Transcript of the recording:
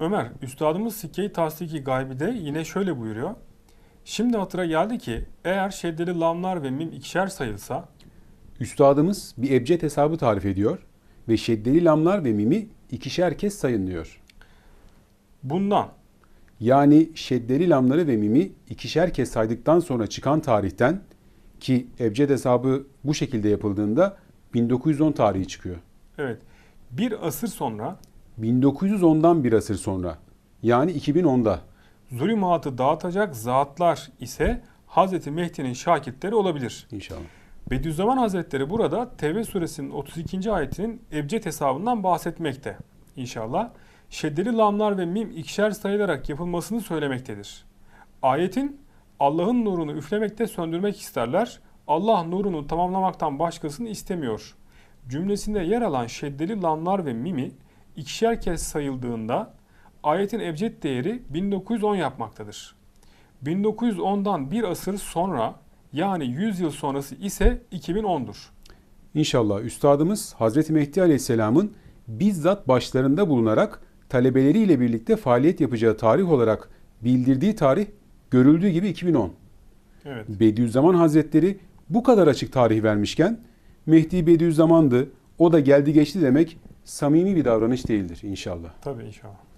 Ömer, üstadımız Sikke-i Tasdiki Gaybi'de yine şöyle buyuruyor. Şimdi hatıra geldi ki eğer şeddeli lamlar ve mim ikişer sayılsa Üstadımız bir ebced hesabı tarif ediyor ve şeddeli lamlar ve mimi ikişer kez sayın diyor. bundan Yani şeddeli lamları ve mimi ikişer kez saydıktan sonra çıkan tarihten ki ebced hesabı bu şekilde yapıldığında 1910 tarihi çıkıyor. evet bir asır sonra 1910'dan bir asır sonra yani 2010'da zulümatı dağıtacak zatlar ise Hazreti Mehdi'nin şakirtleri olabilir. inşallah. Bediüzzaman Hazretleri burada Tevbe suresinin 32. ayetinin ebced hesabından bahsetmekte. İnşallah şeddeli lamlar ve mim ikişer sayılarak yapılmasını söylemektedir. Ayetin Allah'ın nurunu üflemekte söndürmek isterler. Allah nurunu tamamlamaktan başkasını istemiyor. Cümlesinde yer alan şeddeli lamlar ve mimi ikişer kez sayıldığında ayetin ebced değeri 1910 yapmaktadır. 1910'dan bir asır sonra yani 100 yıl sonrası ise 2010'dur. İnşallah Üstadımız Hazreti Mehdi Aleyhisselam'ın bizzat başlarında bulunarak talebeleriyle birlikte faaliyet yapacağı tarih olarak bildirdiği tarih görüldüğü gibi 2010. Evet. Bediüzzaman Hazretleri bu kadar açık tarih vermişken Mehdi Bediüzzaman'dı, o da geldi geçti demek samimi bir davranış değildir inşallah. Tabii inşallah.